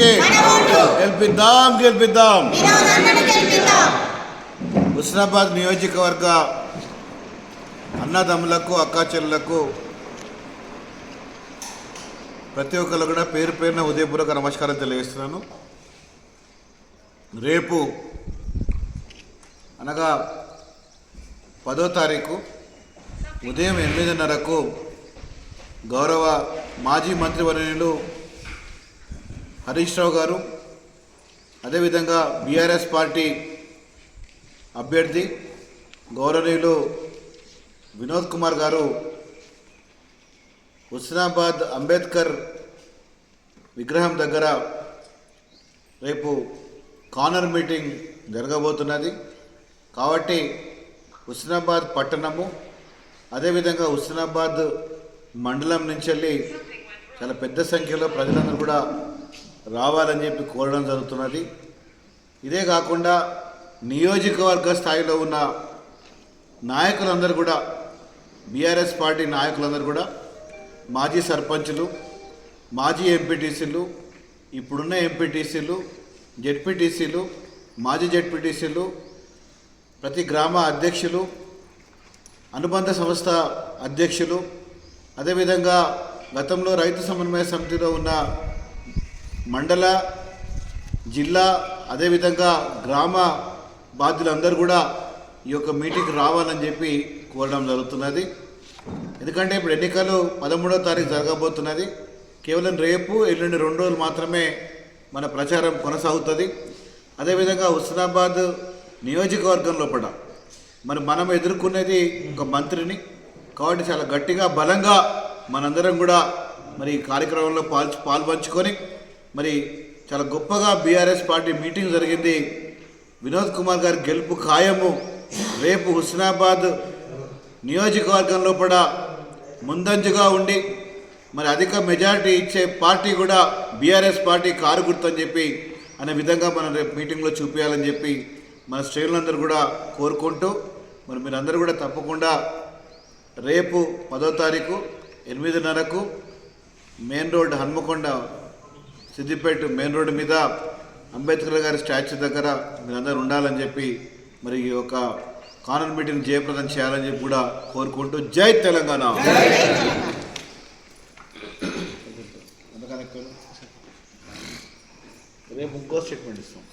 గెలిపిద్దాం గెలిపిద్దాం. గెలిపిద్దాం. హుస్నాబాద్ నియోజకవర్గ అన్నదమ్ములకు అక్కాచెల్లకు ప్రతి ఒక్కరు కూడా పేరు పేరున ఉదయపూర్వక నమస్కారం తెలియజేస్తున్నాను. రేపు అనగా పదో తారీఖు ఉదయం ఎనిమిదిన్నరకు గౌరవ మాజీ మంత్రివర్యులు హరీష్ రావు గారు అదేవిధంగా బీఆర్ఎస్ పార్టీ అభ్యర్థి గౌరవనీయులు వినోద్ కుమార్ గారు హుస్నాబాద్ అంబేద్కర్ విగ్రహం దగ్గర రేపు కార్నర్ మీటింగ్ జరగబోతున్నది. కాబట్టి హుస్నాబాద్ పట్టణము అదేవిధంగా హుస్నాబాద్ మండలం నుంచి వెళ్ళి చాలా పెద్ద సంఖ్యలో ప్రజలందరూ కూడా రావాలని చెప్పి కోరడం జరుగుతున్నది. ఇదే కాకుండా నియోజకవర్గ స్థాయిలో ఉన్న నాయకులందరూ కూడా బీఆర్ఎస్ పార్టీ నాయకులందరూ కూడా మాజీ సర్పంచులు మాజీ ఎంపీటీసీలు ఇప్పుడున్న ఎంపీటీసీలు జెడ్పీటీసీలు మాజీ జెడ్పీటీసీలు ప్రతి గ్రామ అధ్యక్షులు అనుబంధ సంస్థ అధ్యక్షులు అదేవిధంగా గతంలో రైతు సమన్వయ సమితిలో ఉన్న మండల జిల్లా అదేవిధంగా గ్రామ బాధ్యులందరూ కూడా ఈ యొక్క మీటింగ్కి రావాలని చెప్పి కోరడం జరుగుతున్నది. ఎందుకంటే ఇప్పుడు ఎన్నికలు పదమూడో తారీఖు జరగబోతున్నది. కేవలం రేపు ఎల్లుండి రెండు రోజులు మాత్రమే మన ప్రచారం కొనసాగుతుంది. అదేవిధంగా హుస్నాబాద్ నియోజకవర్గం లోపల మరి మనం ఎదుర్కొనేది ఒక మంత్రిని. కాబట్టి చాలా గట్టిగా బలంగా మనందరం కూడా మరి ఈ కార్యక్రమంలో పాల్ పాల్పంచుకొని మరి చాలా గొప్పగా బీఆర్ఎస్ పార్టీ మీటింగ్ జరిగింది. వినోద్ కుమార్ గారి గెలుపు ఖాయము. రేపు హుస్నాబాద్ నియోజకవర్గంలో కూడా ముందంజగా ఉండి మరి అధిక మెజారిటీ ఇచ్చే పార్టీ కూడా బీఆర్ఎస్ పార్టీ కారు గుర్తని చెప్పి అనే విధంగా మనం రేపు మీటింగ్లో చూపించాలని చెప్పి మన శ్రేణులందరూ కూడా కోరుకుంటూ మరి మీరందరూ కూడా తప్పకుండా రేపు పదో తారీఖు ఎనిమిదిన్నరకు main road Hanamkonda Siddipet main road మీద అంబేద్కర్ గారి స్టాచ్యూ దగ్గర మీరందరూ ఉండాలని చెప్పి మరి ఈ యొక్క కానన్ మీటింగ్ జయప్రదం చేయాలని చెప్పి కూడా కోరుకుంటూ జై తెలంగాణ. రేపు ఇంకో స్టేట్మెంట్ ఇస్తాం.